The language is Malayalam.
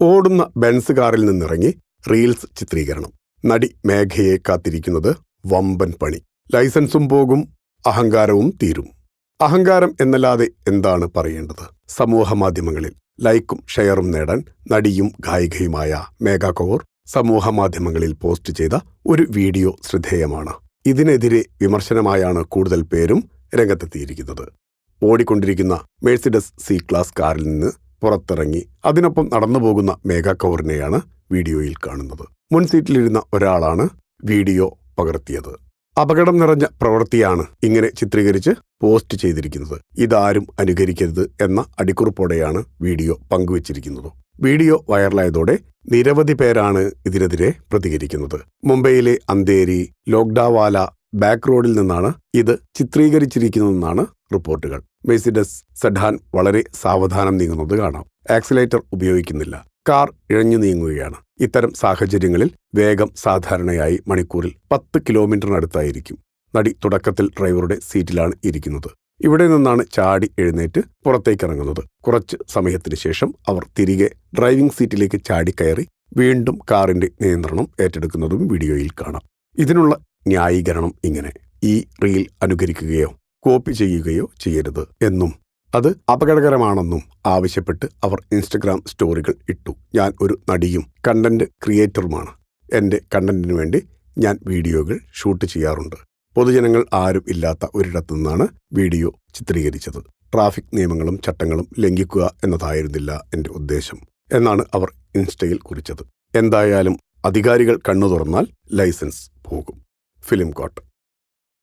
ഓടുന്ന ബെൻസ് കാറിൽ നിന്നിറങ്ങി റീൽസ് ചിത്രീകരണം. നടി മേഘയെ കാത്തിരിക്കുന്നത് വമ്പൻ പണി. ലൈസൻസും പോകും അഹങ്കാരവും തീരും. അഹങ്കാരം എന്നല്ലാതെ എന്താണ് പറയേണ്ടത്? സമൂഹ മാധ്യമങ്ങളിൽ ലൈക്കും ഷെയറും നേടാൻ നടിയും ഗായികയുമായ മേഘ കൗർ സമൂഹ മാധ്യമങ്ങളിൽ പോസ്റ്റ് ചെയ്ത ഒരു വീഡിയോ ശ്രദ്ധേയമാണ്. ഇതിനെതിരെ വിമർശനമായാണ് കൂടുതൽ പേരും രംഗത്തെത്തിയിരിക്കുന്നത്. ഓടിക്കൊണ്ടിരിക്കുന്ന മേഴ്സിഡസ് സി ക്ലാസ് കാറിൽ നിന്ന് പുറത്തിറങ്ങി. അതിനൊപ്പം നടന്നുപോകുന്ന മേഘ കൗറിനെയാണ് വീഡിയോയിൽ കാണുന്നത്. മുൻ സീറ്റിലിരുന്ന ഒരാളാണ് വീഡിയോ പകർത്തിയത്. അപകടം നിറഞ്ഞ പ്രവൃത്തിയാണ് ഇങ്ങനെ ചിത്രീകരിച്ച് പോസ്റ്റ് ചെയ്തിരിക്കുന്നത്. ഇതാരും അനുകരിക്കരുത് എന്ന അടിക്കുറിപ്പോടെയാണ് വീഡിയോ പങ്കുവച്ചിരിക്കുന്നത്. വീഡിയോ വൈറലായതോടെ നിരവധി പേരാണ് ഇതിനെതിരെ പ്രതികരിക്കുന്നത്. മുംബൈയിലെ അന്തേരി ലോക്ഡാവാല ബാക്ക് റോഡിൽ നിന്നാണ് ഇത് ചിത്രീകരിച്ചിരിക്കുന്നതെന്നാണ് റിപ്പോർട്ടുകൾ. മെഴ്സിഡസ് സെഡാൻ വളരെ സാവധാനം നീങ്ങുന്നത് കാണാം. ആക്സിലേറ്റർ ഉപയോഗിക്കുന്നില്ല. കാർ ഇഴഞ്ഞു നീങ്ങുകയാണ്. ഇത്തരം സാഹചര്യങ്ങളിൽ വേഗം സാധാരണയായി മണിക്കൂറിൽ പത്ത് കിലോമീറ്ററിനടുത്തായിരിക്കും. നടി തുടക്കത്തിൽ ഡ്രൈവറുടെ സീറ്റിലാണ് ഇരിക്കുന്നത്. ഇവിടെ നിന്നാണ് ചാടി എഴുന്നേറ്റ് പുറത്തേക്ക് ഇറങ്ങുന്നത് കുറച്ച് സമയത്തിന് ശേഷം അവർ തിരികെ ഡ്രൈവിംഗ് സീറ്റിലേക്ക് ചാടിക്കയറി വീണ്ടും കാറിന്റെ നിയന്ത്രണം ഏറ്റെടുക്കുന്നതും വീഡിയോയിൽ കാണാം. ഇതിനുള്ള ന്യായീകരണം ഇങ്ങനെ. ഈ റീൽ അനുകരിക്കുകയോ കോപ്പി ചെയ്യുകയോ ചെയ്യരുത് എന്നും. അത് അപകടകരമാണെന്നും ആവശ്യപ്പെട്ട് അവർ ഇൻസ്റ്റഗ്രാം സ്റ്റോറികൾ ഇട്ടു. ഞാൻ ഒരു നടിയും കണ്ടന്റ് ക്രിയേറ്ററുമാണ്. എന്റെ കണ്ടന്റിന് വേണ്ടി ഞാൻ വീഡിയോകൾ ഷൂട്ട് ചെയ്യാറുണ്ട്. പൊതുജനങ്ങൾ ആരും ഇല്ലാത്ത ഒരിടത്തു നിന്നാണ് വീഡിയോ ചിത്രീകരിച്ചത്. ട്രാഫിക് നിയമങ്ങളും ചട്ടങ്ങളും ലംഘിക്കുക എന്നതായിരുന്നില്ല എന്റെ ഉദ്ദേശം. എന്നാണ് അവർ ഇൻസ്റ്റയിൽ കുറിച്ചത്. എന്തായാലും അധികാരികൾ കണ്ണു തുറന്നാൽ ലൈസൻസ് പോകും. Film coat.